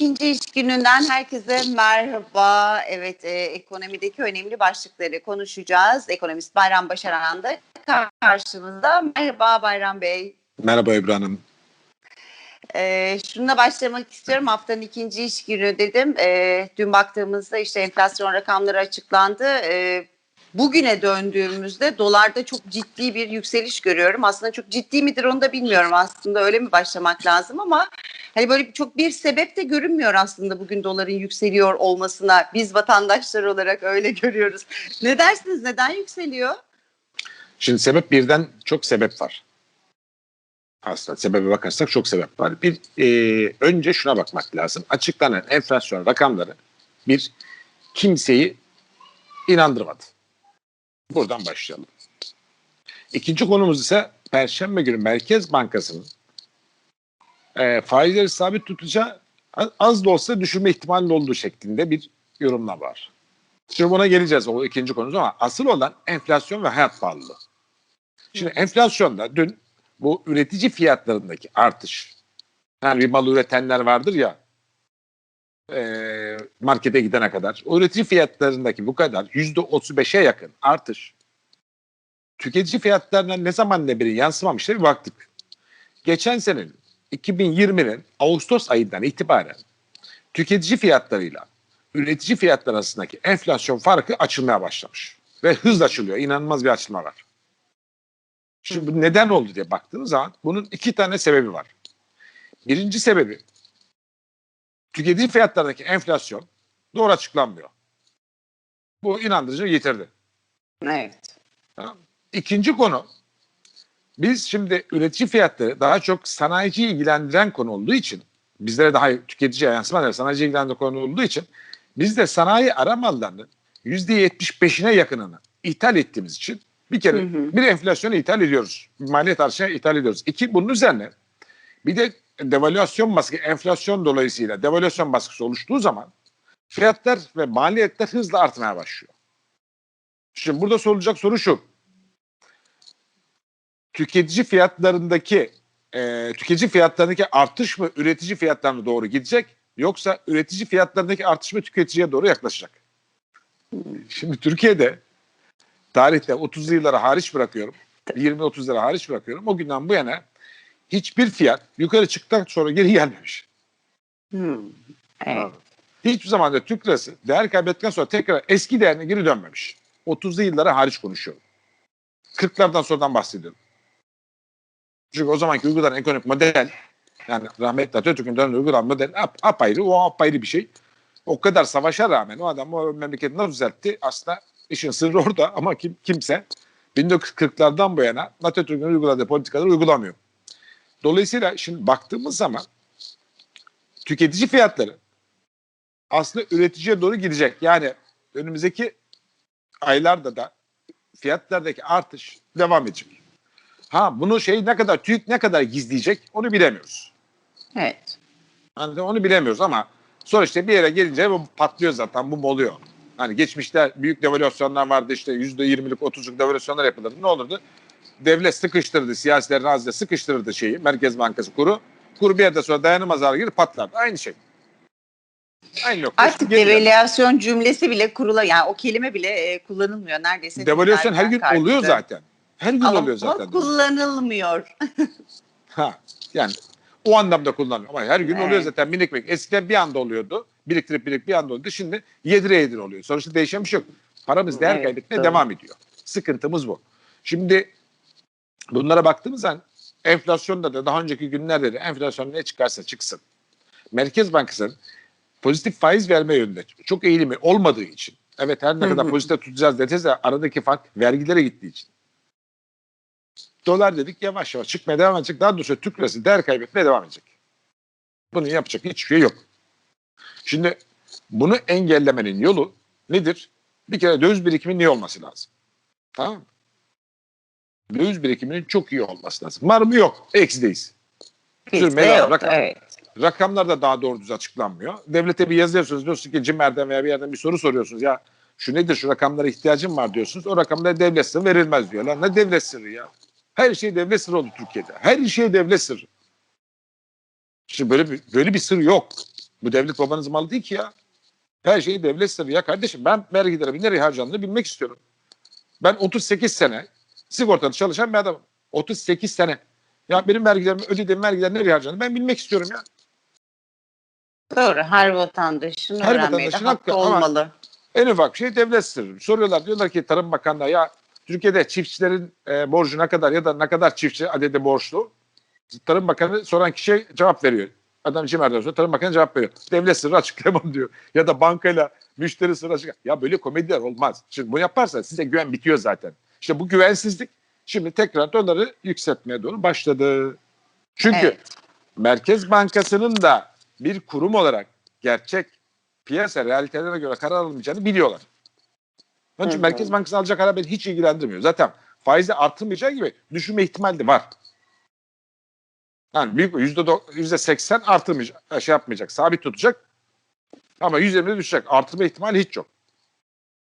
İkinci iş gününden herkese merhaba. Evet, e, ekonomideki önemli başlıkları konuşacağız. Ekonomist Bayram Başaran da karşımızda. Merhaba Bayram Bey. Merhaba Ebru Hanım. E, şununla başlamak istiyorum. Haftanın ikinci iş günü dedim. E, dün baktığımızda işte enflasyon rakamları açıklandı. E, bugüne döndüğümüzde dolarda çok ciddi bir yükseliş görüyorum. Aslında çok ciddi midir onu da bilmiyorum aslında öyle mi başlamak lazım ama hani böyle çok bir sebep de görünmüyor aslında bugün doların yükseliyor olmasına. Biz vatandaşlar olarak öyle görüyoruz. Ne dersiniz neden yükseliyor? Şimdi sebep birden çok sebep var. Aslında sebebe bakarsak çok sebep var. Bir e, önce şuna bakmak lazım. Açıklanan enflasyon rakamları bir kimseyi inandırmadı. Buradan başlayalım. İkinci konumuz ise Perşembe günü Merkez Bankası'nın e, faizleri sabit tutacağı az da olsa düşürme ihtimali olduğu şeklinde bir yorumla var. Şimdi buna geleceğiz o ikinci konumuz ama asıl olan enflasyon ve hayat pahalılığı. Şimdi enflasyonda dün bu üretici fiyatlarındaki artış, yani bir mal üretenler vardır ya e, markete gidene kadar, üretici fiyatlarındaki bu kadar yüzde 35'e yakın artış tüketici fiyatlarına ne zaman ne biri yansımamıştır bir baktık. Geçen senenin 2020'nin Ağustos ayından itibaren tüketici fiyatlarıyla üretici fiyatlar arasındaki enflasyon farkı açılmaya başlamış. Ve hızla açılıyor. İnanılmaz bir açılma var. Şimdi bu neden oldu diye baktığınız zaman bunun iki tane sebebi var. Birinci sebebi tüketici fiyatlarındaki enflasyon doğru açıklanmıyor. Bu inandırıcı yitirdi. Evet. Tamam. İkinci konu biz şimdi üretici fiyatları daha çok sanayici ilgilendiren konu olduğu için bizlere daha tüketiciye yansımadan sanayici ilgilendiren konu olduğu için biz de sanayi ara mallarının %75'ine yakınını ithal ettiğimiz için bir kere hı hı. bir enflasyonu ithal ediyoruz. Maliyet artışına ithal ediyoruz. İki bunun üzerine bir de devalüasyon baskısı, enflasyon dolayısıyla devalüasyon baskısı oluştuğu zaman fiyatlar ve maliyetler hızla artmaya başlıyor. Şimdi burada sorulacak soru şu. Tüketici fiyatlarındaki e, tüketici fiyatlarındaki artış mı üretici fiyatlarına doğru gidecek yoksa üretici fiyatlarındaki artış mı tüketiciye doğru yaklaşacak? Şimdi Türkiye'de tarihte 30'lu yıllara hariç bırakıyorum. 20-30 lira hariç bırakıyorum. O günden bu yana hiçbir fiyat yukarı çıktıktan sonra geri gelmemiş. Hmm. Evet. Hiçbir zaman da Türk lirası değer kaybettikten sonra tekrar eski değerine geri dönmemiş. 30'lu yıllara hariç konuşuyorum. 40'lardan sonradan bahsediyorum. Çünkü o zamanki uygulanan ekonomik model yani rahmetli Atatürk'ün döneminde uygulanan model ap, apayrı, o apayrı bir şey. O kadar savaşa rağmen o adam o memleketi nasıl düzeltti? Aslında işin sırrı orada ama kim, kimse 1940'lardan bu yana Atatürk'ün uyguladığı politikaları uygulamıyor. Dolayısıyla şimdi baktığımız zaman tüketici fiyatları aslında üreticiye doğru gidecek. Yani önümüzdeki aylarda da fiyatlardaki artış devam edecek. Ha bunu şey ne kadar TÜİK ne kadar gizleyecek onu bilemiyoruz. Evet. Yani onu bilemiyoruz ama sonuçta bir yere gelince bu patlıyor zaten bu oluyor. Hani geçmişte büyük devalüasyonlar vardı işte yüzde yirmilik otuzluk devalüasyonlar yapılırdı. Ne olurdu? Devlet sıkıştırdı, siyasilerin ağzıyla sıkıştırırdı şeyi, Merkez Bankası kuru. Kuru bir yerde sonra dayanılmaz hale gelir patlardı. Aynı şey. Aynı nokta. Artık devalüasyon cümlesi bile kurula yani o kelime bile e, kullanılmıyor neredeyse. Devalüasyon her gün karşıda. oluyor zaten. Her gün Ama oluyor zaten. kullanılmıyor. ha yani o anlamda kullanılıyor. Ama her gün evet. oluyor zaten minik minik. Eskiden bir anda oluyordu. Biriktirip biriktirip bir anda oluyordu. Şimdi yedire yedire oluyor. Sonuçta değişen bir şey yok. Paramız değer evet, kaybetmeye doğru. devam ediyor. Sıkıntımız bu. Şimdi bunlara baktığımız zaman enflasyonda da daha önceki günlerde de enflasyon ne çıkarsa çıksın. Merkez Bankası'nın pozitif faiz verme yönünde çok eğilimi olmadığı için evet her ne kadar pozitif tutacağız deseniz de aradaki fark vergilere gittiği için dolar dedik yavaş yavaş çıkmaya devam edecek. Daha doğrusu Türk lirası değer kaybetmeye devam edecek. Bunu yapacak hiçbir şey yok. Şimdi bunu engellemenin yolu nedir? Bir kere döviz birikiminin iyi olması lazım. Tamam? Döviz birikiminin çok iyi olması lazım. Var mı yok? Eksideyiz. Sürmeye yok, rakam. evet. Rakamlar da daha doğru düz açıklanmıyor. Devlete bir yazı yazıyorsunuz. Diyorsunuz ki CİMER'den veya bir yerden bir soru soruyorsunuz. Ya şu nedir şu rakamlara ihtiyacım var diyorsunuz. O rakamlar devlet sırrı verilmez diyor. Lan ne devlet sırrı ya? Her şey devlet sırrı oldu Türkiye'de. Her şey devlet sırrı. Şimdi böyle bir, böyle bir sır yok. Bu devlet babanızın malı değil ki ya. Her şeyi devlet sırrı. Ya kardeşim ben vergileri nereye harcandığını bilmek istiyorum. Ben 38 sene sigortalı çalışan bir adamım. 38 sene. Ya benim vergilerimi ödediğim vergiler nereye harcandı ben bilmek istiyorum ya. Doğru. Her vatandaşın Her öğrenmeye hakkı hakkı ama- olmalı. En ufak şey devlet sırrı. Soruyorlar diyorlar ki Tarım Bakanlığı ya Türkiye'de çiftçilerin e, borcu ne kadar ya da ne kadar çiftçi adedi borçlu? Tarım Bakanı soran kişiye cevap veriyor. Adam cimerden sonra Tarım Bakanı cevap veriyor. Devlet sırrı açıklayamam diyor. Ya da bankayla müşteri sırrı açıklayamam. Ya böyle komediler olmaz. Şimdi bunu yaparsan size güven bitiyor zaten. İşte bu güvensizlik şimdi tekrar doları yükseltmeye doğru başladı. Çünkü Evet. Merkez Bankası'nın da bir kurum olarak gerçek piyasa realitelerine göre karar alınmayacağını biliyorlar. Onun için Hı hı. Merkez Bankası alacak karar beni hiç ilgilendirmiyor. Zaten faizi artırmayacağı gibi düşürme ihtimali de var. Yani büyük yüzde seksen artırmayacak, şey yapmayacak, sabit tutacak. Ama yüzde yirmi düşecek. Artırma ihtimali hiç yok.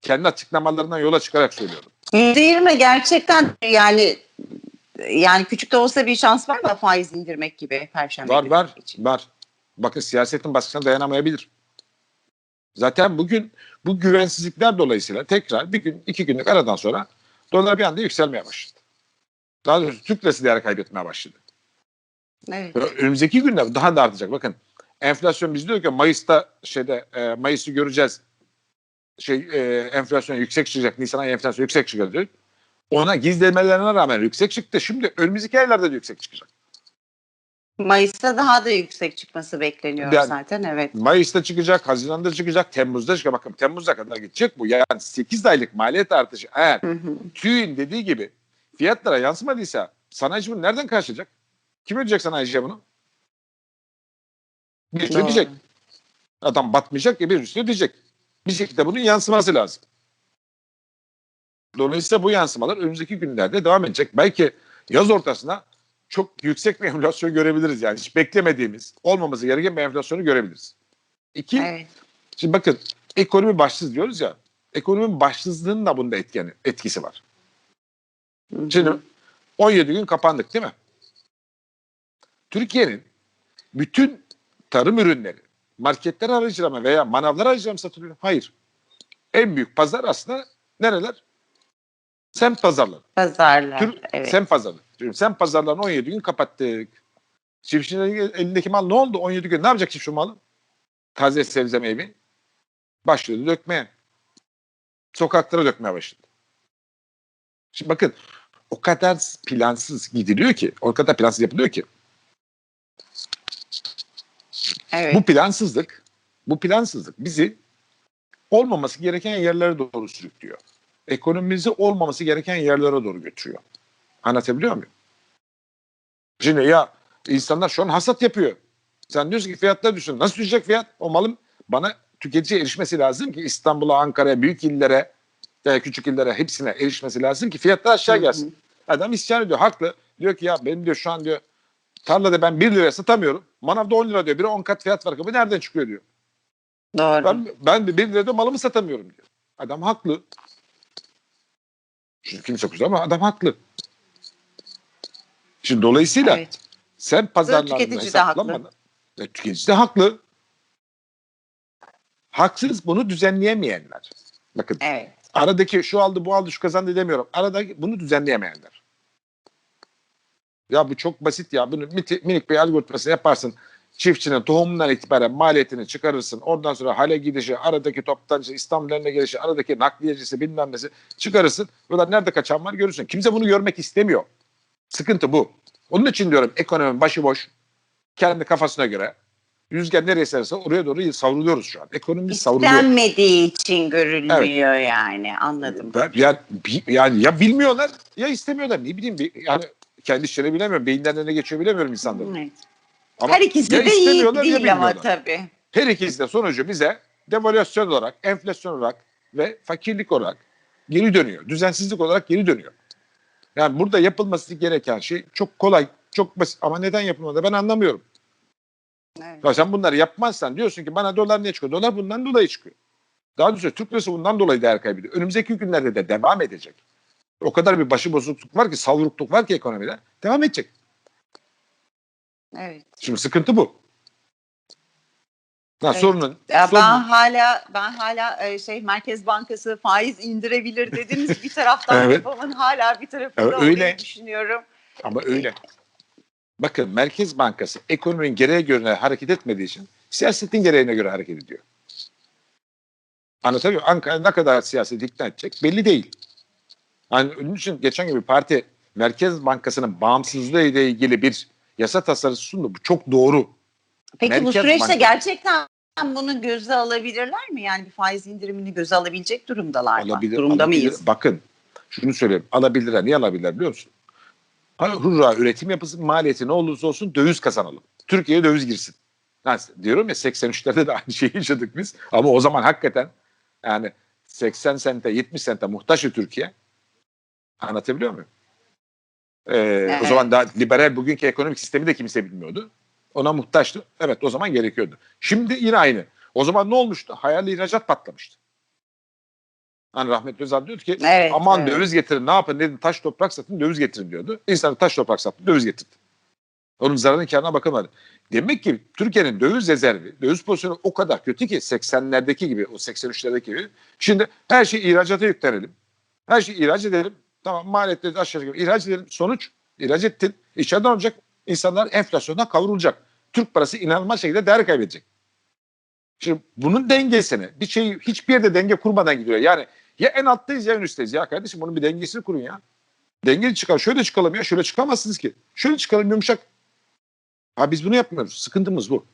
Kendi açıklamalarından yola çıkarak söylüyorum. %20 gerçekten yani yani küçük de olsa bir şans var mı faiz indirmek gibi perşembe Var var için? var. Bakın siyasetin baskısına dayanamayabilir. Zaten bugün bu güvensizlikler dolayısıyla tekrar bir gün iki günlük aradan sonra dolar bir anda yükselmeye başladı. Daha doğrusu Türk lirası değer kaybetmeye başladı. Evet. Ve Önümüzdeki günler daha da artacak. Bakın enflasyon biz diyor ki Mayıs'ta şeyde e, Mayıs'ı göreceğiz. Şey e, enflasyon yüksek çıkacak. Nisan ayı enflasyon yüksek çıkacak diyor. Ona gizlemelerine rağmen yüksek çıktı. Şimdi önümüzdeki aylarda da yüksek çıkacak. Mayıs'ta daha da yüksek çıkması bekleniyor Yani- zaten evet. Mayıs'ta çıkacak, Haziran'da çıkacak, Temmuz'da çıkacak. Bakın Temmuz'a kadar gidecek bu. Yani 8 aylık maliyet artışı eğer Hı hı. TÜİ'nin dediği gibi fiyatlara yansımadıysa sanayici bunu nereden karşılayacak? Kim ödeyecek sanayiciye bunu? Bir üstü Doğru. ödeyecek. Adam batmayacak ya bir üstü ödeyecek. Bir şekilde bunun yansıması lazım. Dolayısıyla bu yansımalar önümüzdeki günlerde devam edecek. Belki yaz ortasında çok yüksek bir enflasyon görebiliriz yani. Hiç beklemediğimiz, olmaması gereken bir enflasyonu görebiliriz. İki, Evet. Şimdi bakın ekonomi başsız diyoruz ya. Ekonominin başsızlığının da bunda etkeni, etkisi var. Şimdi 17 gün kapandık değil mi? Türkiye'nin bütün tarım ürünleri marketler aracılığıyla mı veya manavlar aracılığıyla mı satılıyor? Hayır. En büyük pazar aslında nereler? Semt pazarları. Pazarlar. Tür, evet. Semt. Şimdi semt pazarlarını 17 gün kapattık. Çiftçinin elindeki mal ne oldu? 17 gün ne yapacak çiftçi malı? Taze sebze meyve. Başladı dökmeye. Sokaklara dökmeye başladı. Şimdi bakın o kadar plansız gidiliyor ki, o kadar plansız yapılıyor ki. Evet. Bu plansızlık, bu plansızlık bizi olmaması gereken yerlere doğru sürüklüyor. Ekonomimizi olmaması gereken yerlere doğru götürüyor. Anlatabiliyor muyum? Şimdi ya insanlar şu an hasat yapıyor. Sen diyorsun ki fiyatlar düşsün. Nasıl düşecek fiyat? O malın bana tüketiciye erişmesi lazım ki İstanbul'a, Ankara'ya, büyük illere, veya küçük illere hepsine erişmesi lazım ki fiyatlar aşağı gelsin. Adam isyan ediyor. Haklı. Diyor ki ya benim diyor şu an diyor tarlada ben 1 liraya satamıyorum. Manavda 10 lira diyor. Biri 10 kat fiyat farkı. Bu nereden çıkıyor diyor. Doğru. Ben, ben de 1 lirada malımı satamıyorum diyor. Adam haklı. Şimdi kimse kusura ama adam haklı. Şimdi dolayısıyla Evet. sen tüketici de hesaplanmadan E, tüketici de haklı. Haksız bunu düzenleyemeyenler. Bakın Evet. aradaki şu aldı bu aldı şu kazandı demiyorum. Aradaki bunu düzenleyemeyenler. Ya bu çok basit ya. Bunu minik bir algoritmasını yaparsın. Çiftçinin tohumundan itibaren maliyetini çıkarırsın. Ondan sonra hale gidişi, aradaki toptancısı, İstanbul'larına gelişi, aradaki nakliyecisi bilmem nesi çıkarırsın. Böyle nerede kaçan var görürsün. Kimse bunu görmek istemiyor. Sıkıntı bu. Onun için diyorum ekonomi başıboş. Kendi kafasına göre. Rüzgar nereye eserse oraya doğru savruluyoruz şu an. Ekonomimiz savruluyor. İstenmediği için görülmüyor yani anladım. Ben- Yani, yani ya bilmiyorlar ya istemiyorlar. Ne bileyim yani kendi işlerini bilemiyorum. Beyinlerine ne geçiyor bilemiyorum insanların. Evet. Ama Her ikisi de iyi değil ama tabii. Her ikisi de sonucu bize devalüasyon olarak, enflasyon olarak ve fakirlik olarak geri dönüyor. Düzensizlik olarak geri dönüyor. Yani burada yapılması gereken şey çok kolay, çok basit ama neden yapılmadı ben anlamıyorum. Evet. Ya sen bunları yapmazsan diyorsun ki bana dolar niye çıkıyor? Dolar bundan dolayı çıkıyor. Daha doğrusu Türk lirası bundan dolayı değer kaybediyor. Önümüzdeki günlerde de devam edecek. O kadar bir başı bozukluk var ki, savrukluk var ki ekonomide. Devam edecek. evet. Şimdi sıkıntı bu. Ha, Evet. Sorunun, Ya sorunun- ben hala ben hala e, şey Merkez Bankası faiz indirebilir dediniz bir taraftan Evet. kafamın hala bir tarafında Evet, öyle. düşünüyorum. Ama öyle. Bakın Merkez Bankası ekonominin gereğe göre hareket etmediği için siyasetin gereğine göre hareket ediyor. Anlatabiliyor muyum? Ankara ne kadar siyaseti ikna edecek belli değil. Yani onun için geçen gün bir parti Merkez Bankası'nın bağımsızlığı ile ilgili bir yasa tasarısı sundu. Bu çok doğru. Peki bu Merkez süreçte Bankası- gerçekten bunu göze alabilirler mi? Yani bir faiz indirimini göze alabilecek durumdalar mı? Alabilir, Durumda alabilir. mıyız? Bakın şunu söyleyeyim. Alabilirler. Niye alabilirler biliyor musun? Hani hurra üretim yapısın maliyeti ne olursa olsun döviz kazanalım. Türkiye'ye döviz girsin. Yani diyorum ya 83'lerde de aynı şeyi yaşadık biz. Ama o zaman hakikaten yani 80 sente 70 sente muhtaçtı Türkiye. Anlatabiliyor muyum? Ee, O zaman daha liberal bugünkü ekonomik sistemi de kimse bilmiyordu. Ona muhtaçtı. Evet o zaman gerekiyordu. Şimdi yine aynı. O zaman ne olmuştu? Hayali ihracat patlamıştı. Hani rahmetli Özal diyordu ki Evet, aman evet. döviz getirin ne yapın dedim taş toprak satın döviz getirin diyordu. İnsanlar taş toprak sattı döviz getirdi. Onun zararının karına bakılmadı. Demek ki Türkiye'nin döviz rezervi, döviz pozisyonu o kadar kötü ki 80'lerdeki gibi, o 83'lerdeki gibi. Şimdi her şeyi ihracata yüklenelim. Her şeyi ihraç edelim. Tamam maliyetleri aşağı yukarı ihraç edelim. Sonuç ihraç ettin. İçeriden olacak. İnsanlar enflasyondan kavrulacak. Türk parası inanılmaz şekilde değer kaybedecek. Şimdi bunun dengesini bir şey hiçbir yerde denge kurmadan gidiyor. Yani ya en alttayız ya en üstteyiz. Ya kardeşim bunun bir dengesini kurun ya. Dengeli çıkalım. Şöyle çıkalım ya. Şöyle çıkamazsınız ki. Şöyle çıkalım yumuşak. Ha biz bunu yapmıyoruz. Sıkıntımız bu.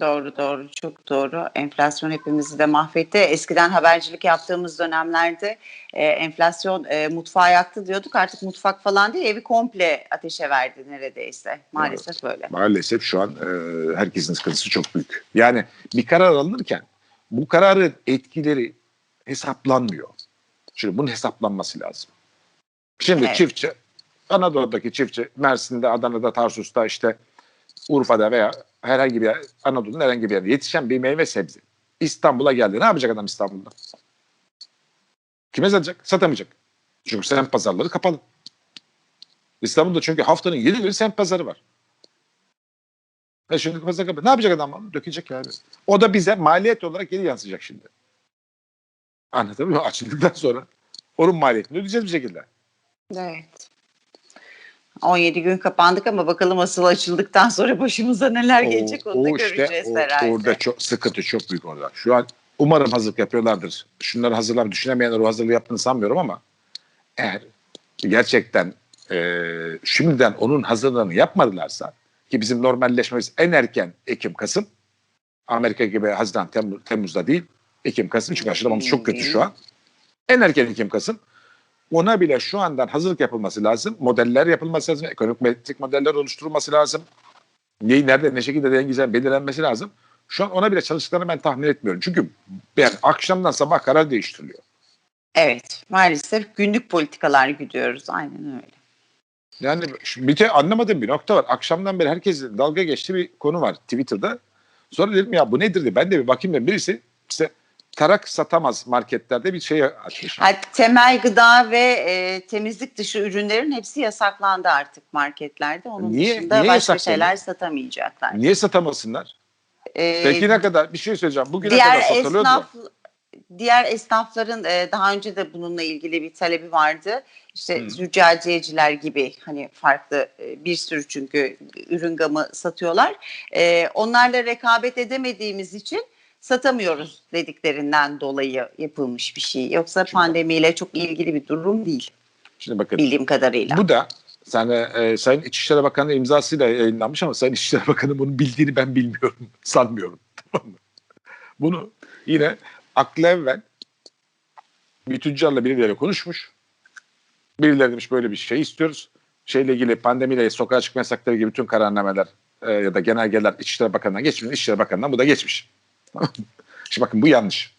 Doğru doğru çok doğru. Enflasyon hepimizi de mahvetti. Eskiden habercilik yaptığımız dönemlerde e, enflasyon e, mutfağı yaktı diyorduk. Artık mutfak falan değil evi komple ateşe verdi neredeyse. Maalesef böyle. Maalesef şu an e, herkesin sıkıntısı çok büyük. Yani bir karar alınırken bu kararın etkileri hesaplanmıyor. Şimdi bunun hesaplanması lazım. Şimdi Evet. çiftçi, Anadolu'daki çiftçi, Mersin'de, Adana'da, Tarsus'ta işte Urfa'da veya herhangi bir yer, Anadolu'nun herhangi bir yerinde yetişen bir meyve sebze. İstanbul'a geldi. Ne yapacak adam İstanbul'da? Kime satacak? Satamayacak. Çünkü semt pazarları kapalı. İstanbul'da çünkü haftanın 7 günü semt pazarı var. E şimdi pazar kapalı. Ne yapacak adam? Dökecek yani. O da bize maliyet olarak geri yansıyacak şimdi. Anladın mı? Açıldıktan sonra onun maliyetini ödeyeceğiz bir şekilde. Evet. 17 gün kapandık ama bakalım asıl açıldıktan sonra başımıza neler gelecek onu da göreceğiz o- herhalde. Orada çok sıkıntı çok büyük orada. Şu an umarım hazırlık yapıyorlardır. Şunları hazırlam düşünemeyenler o hazırlığı yaptığını sanmıyorum ama eğer gerçekten e, şimdiden onun hazırlığını yapmadılarsa ki bizim normalleşmemiz en erken Ekim Kasım Amerika gibi Haziran Temmuz, Temmuz'da değil Ekim Kasım çünkü aşılamamız çok kötü şu an. En erken Ekim Kasım ona bile şu andan hazırlık yapılması lazım. Modeller yapılması lazım. Ekonomik metrik modeller oluşturulması lazım. Neyi nerede ne şekilde dengeceğin belirlenmesi lazım. Şu an ona bile çalıştıklarını ben tahmin etmiyorum. Çünkü yani akşamdan sabah karar değiştiriliyor. Evet maalesef günlük politikalar gidiyoruz aynen öyle. Yani bir de anlamadığım bir nokta var. Akşamdan beri herkesin dalga geçtiği bir konu var Twitter'da. Sonra dedim ya bu nedir diye ben de bir bakayım dedim. Birisi işte tarak satamaz marketlerde bir şey açmış. Ha, temel gıda ve e, temizlik dışı ürünlerin hepsi yasaklandı artık marketlerde. Onun Niye- dışında niye başka şeyler satamayacaklar. Niye satamasınlar? Ee, Peki ne kadar bir şey söyleyeceğim. Bugüne diğer kadar satılıyordu. esnaf diğer esnafların e, daha önce de bununla ilgili bir talebi vardı. İşte Hı. züccaciyeciler gibi hani farklı e, bir sürü çünkü ürün gamı satıyorlar. E, onlarla rekabet edemediğimiz için satamıyoruz dediklerinden dolayı yapılmış bir şey. Yoksa pandemiyle çok ilgili bir durum değil Şimdi bakın bildiğim kadarıyla. bu da sen, e, Sayın İçişleri Bakanı imzasıyla yayınlanmış ama Sayın İçişleri Bakanı bunu bildiğini ben bilmiyorum. Sanmıyorum. Tamam mı? Bunu yine aklı evvel bir tüccarla birileriyle konuşmuş. Birileri demiş böyle bir şey istiyoruz. Şeyle ilgili pandemiyle sokağa çıkma yasakları gibi bütün kararnameler e, ya da genelgeler İçişleri Bakanı'ndan geçmiş. İçişleri Bakanı'ndan bu da geçmiş. Şimdi bakın bu yanlış.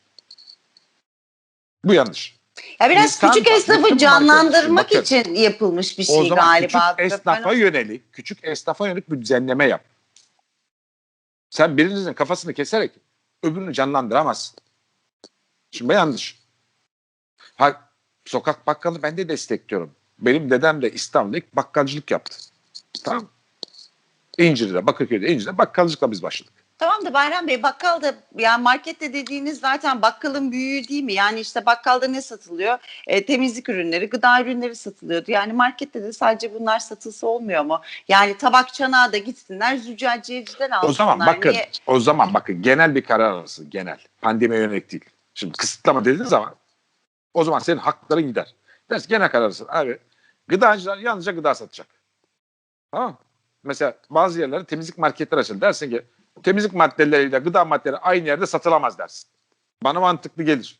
Bu yanlış. Ya biraz İnsan- küçük esnafı canlandırmak bakın, için yapılmış bir o şey zaman galiba. küçük esnafa Ben- yönelik, küçük esnafa yönelik bir düzenleme yap. Sen birinizin kafasını keserek öbürünü canlandıramazsın. Şimdi bu yanlış. Ha, sokak bakkalı ben de destekliyorum. Benim dedem de İstanbul'da ilk bakkalcılık yaptı. Tamam? İncir'de, Bakırköy'de, İncir'de bakkalcılıkla biz başladık. Tamam da Bayram Bey bakkal da yani markette dediğiniz zaten bakkalın büyüğü değil mi? Yani işte bakkalda ne satılıyor? E, temizlik ürünleri, gıda ürünleri satılıyordu. Yani markette de sadece bunlar satılsa olmuyor mu? Yani tabak çanağa da gitsinler züccaciyeciden alsınlar. O zaman bakın, Niye? o zaman bakın genel bir karar arası, genel. Pandemiye yönelik değil. Şimdi kısıtlama dediğiniz zaman o zaman senin hakların gider. Dersin genel karar arası. Abi gıdacılar yalnızca gıda satacak. Tamam? Mesela bazı yerlerde temizlik marketler açılır. Dersin ki temizlik maddeleriyle gıda maddeleri aynı yerde satılamaz dersin. Bana mantıklı gelir.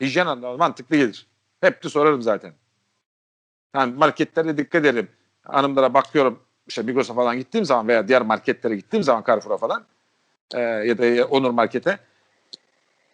Hijyen anlamında mantıklı gelir. Hep de sorarım zaten. Yani marketlere dikkat ederim. Hanımlara bakıyorum. İşte Migros'a falan gittiğim zaman veya diğer marketlere gittiğim zaman Carrefour'a falan e, ya da Onur Market'e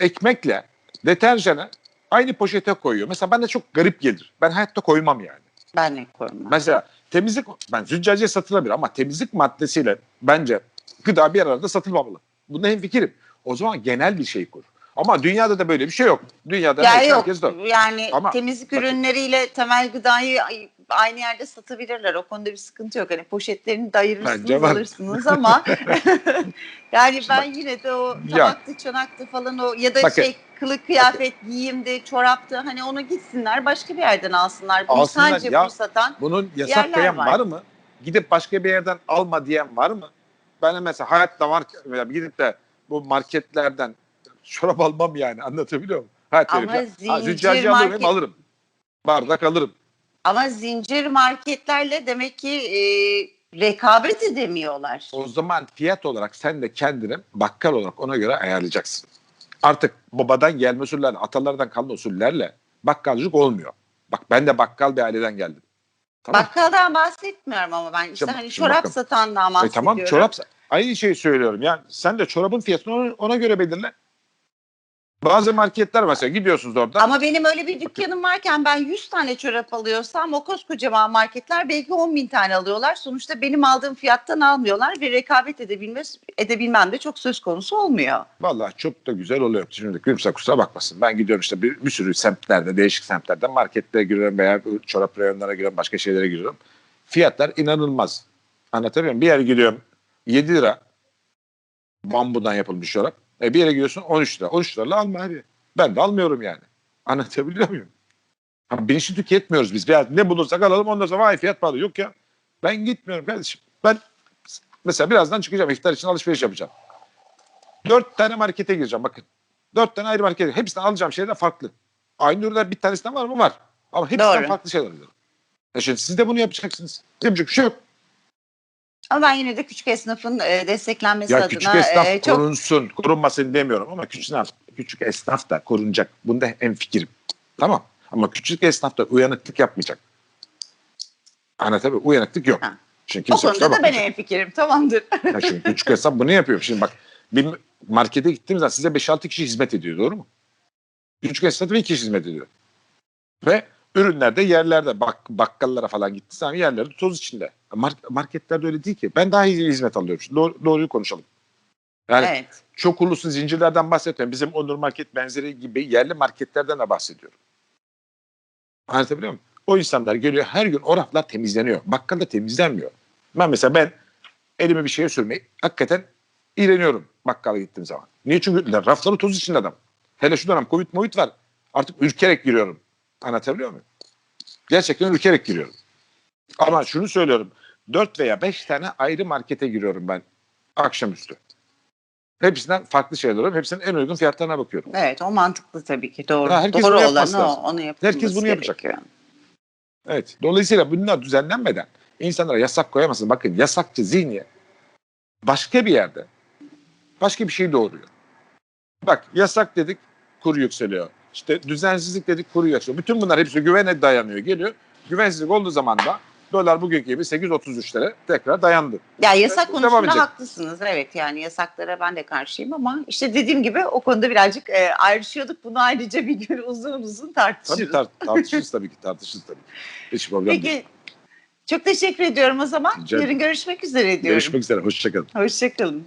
ekmekle deterjanı aynı poşete koyuyor. Mesela bana çok garip gelir. Ben hayatta koymam yani. Ben ne koymam. Mesela temizlik, ben züccaciye satılabilir ama temizlik maddesiyle bence gıda bir arada satılmamalı. Bunda hem fikirim. O zaman genel bir şey kur. Ama dünyada da böyle bir şey yok. Dünyada Ya yok herkes de. yani Ama temizlik bakın- ürünleriyle temel gıdayı ay- aynı yerde satabilirler. O konuda bir sıkıntı yok. Hani poşetlerini de ayırırsınız alırsınız ama yani ben yine de o Ya. tabaktı çanaktı falan o ya da Bakın. şey kılık kıyafet giyimdi çoraptı hani onu gitsinler başka bir yerden alsınlar. Bunu Alsınlar. sadece Ya, bunu satan Bunun yasaklayan var. var. mı? Gidip başka bir yerden alma diyen var mı? Ben de mesela hayatta var gidip de bu marketlerden çorap almam yani anlatabiliyor muyum? Hayatta öyle Ama. Ha, zincir mıyım? market- Alırım. Bardak alırım. ama zincir marketlerle demek ki e, rekabet edemiyorlar. O zaman fiyat olarak sen de kendini bakkal olarak ona göre ayarlayacaksın. Artık babadan gelme usullerle, atalardan kalan usullerle bakkalcılık olmuyor. Bak ben de bakkal bir aileden geldim. Tamam. Bakkaldan bahsetmiyorum ama ben işte Şimdi- hani şimdi çorap bakın. satandan E bahsediyorum. tamam çorap aynı şeyi söylüyorum. Ya sen de çorabın fiyatını ona, ona göre belirle. Bazı marketler mesela gidiyorsunuz orada. Ama benim öyle bir dükkanım varken ben 100 tane çorap alıyorsam o koskocaman marketler belki 10 bin tane alıyorlar. Sonuçta benim aldığım fiyattan almıyorlar ve rekabet edebilme, edebilmem de çok söz konusu olmuyor. Vallahi çok da güzel oluyor. Şimdi kimse kusura bakmasın. Ben gidiyorum işte bir, bir sürü semtlerde, değişik semtlerde marketlere giriyorum veya çorap reyonlarına giriyorum, başka şeylere giriyorum. Fiyatlar inanılmaz. Anlatabiliyor muyum? Bir yere gidiyorum 7 lira bambudan yapılmış çorap. E bir yere gidiyorsun 13 lira. 13 lirayla alma abi. Ben de almıyorum yani. Anlatabiliyor muyum? Ha, bilinçli tüketmiyoruz biz. Biraz ne bulursak alalım ondan sonra vay fiyat pahalı. Yok ya ben gitmiyorum kardeşim. Ben mesela birazdan çıkacağım iftar için alışveriş yapacağım. Dört tane markete gireceğim bakın. Dört tane ayrı markete. Hepsinden alacağım şeyler farklı. Aynı ürünler bir tanesinden var mı? Var. Ama hepsinden Doğru. farklı şeyler alıyorum. E şimdi siz de bunu yapacaksınız. Yapacak bir şey yok. Ama ben yine de küçük esnafın e, desteklenmesi Ya adına küçük esnaf e, çok korunsun, korunmasın demiyorum ama küçük esnaf, küçük esnaf da korunacak. Bunda en fikrim. Tamam. Ama küçük esnaf da uyanıklık yapmayacak. Anlatabiliyor muyum? Uyanıklık yok. Ha. Şimdi o konuda da ben en fikrim tamamdır. Ya şimdi küçük esnaf bunu yapıyor. Şimdi bak bir markete gittiğimiz zaman size 5-6 kişi hizmet ediyor doğru mu? Küçük esnafa bir kişi hizmet ediyor. Ve ürünlerde yerlerde bak, bakkallara falan gittiği zaman yerlerde toz içinde. Mark, marketlerde öyle değil ki. Ben daha iyi hizmet alıyorum. Doğru, doğruyu konuşalım. Yani evet. çok uluslu zincirlerden bahsetmiyorum. Bizim Onur Market benzeri gibi yerli marketlerden de bahsediyorum. Anlatabiliyor muyum? O insanlar geliyor her gün o raflar temizleniyor. Bakkalda temizlenmiyor. Ben mesela ben elime bir şeye sürmeyi hakikaten iğreniyorum bakkala gittiğim zaman. Niye? Çünkü rafları toz içinde adam. Hele şu dönem Covid Covid var. Artık ürkerek giriyorum. Anlatabiliyor muyum? Gerçekten ürkerek giriyorum. Ama şunu söylüyorum. 4 veya 5 tane ayrı markete giriyorum ben akşamüstü. Hepsinden farklı şeyler alıyorum. Hepsinin en uygun fiyatlarına bakıyorum. Evet o mantıklı tabii ki doğru. Ha, herkes doğru bunu olanı o. Onu Herkes bunu yapacak. gerekiyor. Evet. Dolayısıyla bunlar düzenlenmeden insanlara yasak koyamazsın. Bakın yasakçı zihniyet başka bir yerde başka bir şey doğuruyor. Bak yasak dedik kuru yükseliyor. İşte düzensizlik dedik kuru yükseliyor. Bütün bunlar hepsi güvene dayanıyor geliyor. Güvensizlik olduğu zaman da dolar bugünkü gibi 8.33'lere tekrar dayandı. Ya yasak Devam konusunda haklısınız. Evet yani yasaklara ben de karşıyım ama işte dediğim gibi o konuda birazcık e, ayrışıyorduk. Bunu ayrıca bir gün uzun uzun Tabii tartışırız. tar- tartışırız tabii ki tartışırız tabii. Hiç problem değil. Peki çok teşekkür ediyorum o zaman. Rica. Yarın görüşmek üzere diyorum. Görüşmek üzere. Hoşçakalın. Hoşçakalın.